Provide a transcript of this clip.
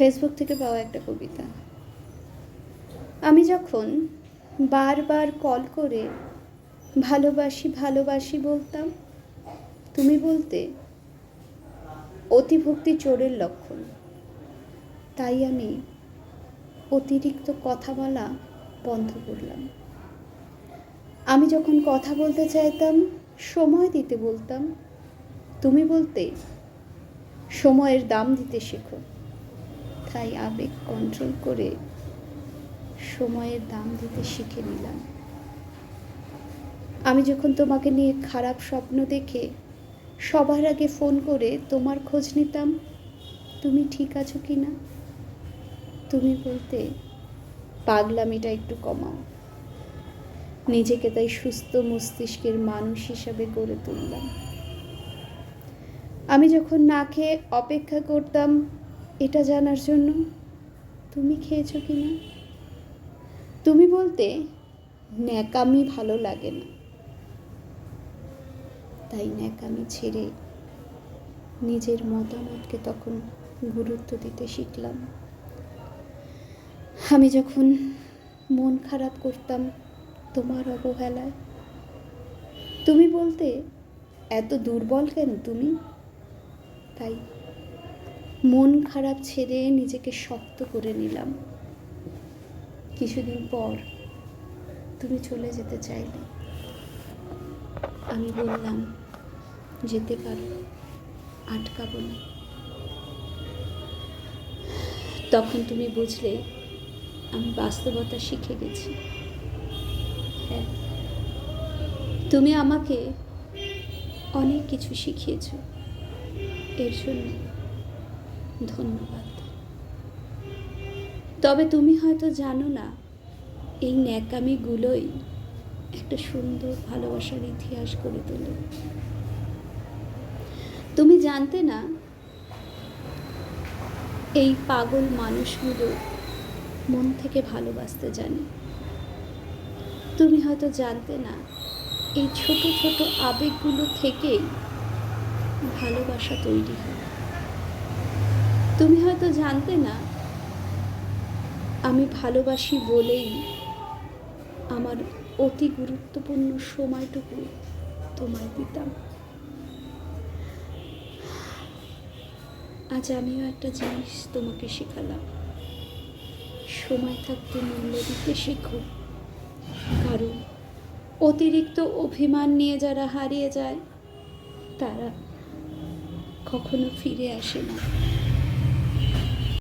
Facebook থেকে পাওয়া একটা কবিতা। আমি যখন বারবার কল করে ভালোবাসি ভালোবাসি বলতাম, তুমি বলতে অতিভক্তি চোরের লক্ষণ। তাই আমি অতিরিক্ত কথা বলা বন্ধ করলাম। আমি যখন কথা বলতে চাইতাম, সময় দিতে বলতাম, তুমি বলতে সময়ের দাম দিতে শেখো। তাই আবেগ কন্ট্রোল করে সময়ের দাম দিতে শিখে নিলাম। আমি যখন তোমাকে নিয়ে খারাপ স্বপ্ন দেখে সবার আগে ফোন করে তোমার খোঁজ নিতাম, তুমি ঠিক আছো কি না? তুমি বলতে, পাগলামিটা একটু কমাও। নিজেকে তাই সুস্থ মস্তিষ্কের মানুষ হিসাবে গড়ে তুললাম। আমি যখন না খেয়ে অপেক্ষা করতাম এটা জানার জন্য তুমি খেয়েছো কি না? তুমি বলতে ন্যাকামি ভালো লাগে না। তাই ন্যাকামি ছেড়ে নিজের মতামতকে তখন গুরুত্ব দিতে শিখলাম। আমি যখন মন খারাপ করতাম তোমার অবহেলায়, তুমি বলতে এত দুর্বল কেন তুমি? তাই মন খারাপ ছেড়ে নিজেকে শক্ত করে নিলাম। কিছুদিন পর তুমি চলে যেতে চাইলে। আমি বললাম, যেতে পারো, আটকাবো না। তখন তুমি বুঝলে, আমি বাস্তবতা শিখে গেছি। হ্যাঁ তুমি আমাকে অনেক কিছু শিখিয়েছ। এর জন্য ধন্যবাদ। তবে তুমি হয়তো জানো না, এই ন্যাকামিগুলোই একটা সুন্দর ভালোবাসার ইতিহাস গড়ে তোলে। তুমি জানতে না, এই পাগল মানুষগুলো মন থেকে ভালোবাসতে জানে। তুমি হয়তো জানতে না, এই ছোট ছোট আবেগগুলো থেকেই ভালোবাসা তৈরি হয়। তুমি হয়তো জানতে না, আমি ভালোবাসি বলেই আমার অতি গুরুত্বপূর্ণ সময়টুকু তোমায় দিতাম। আজ আমিও একটা জিনিস তোমাকে শেখালাম। সময় থাকতে মূল্য দিতে শেখো। কারণ অতিরিক্ত অভিমান নিয়ে যারা হারিয়ে যায়, তারা কখনো ফিরে আসে না।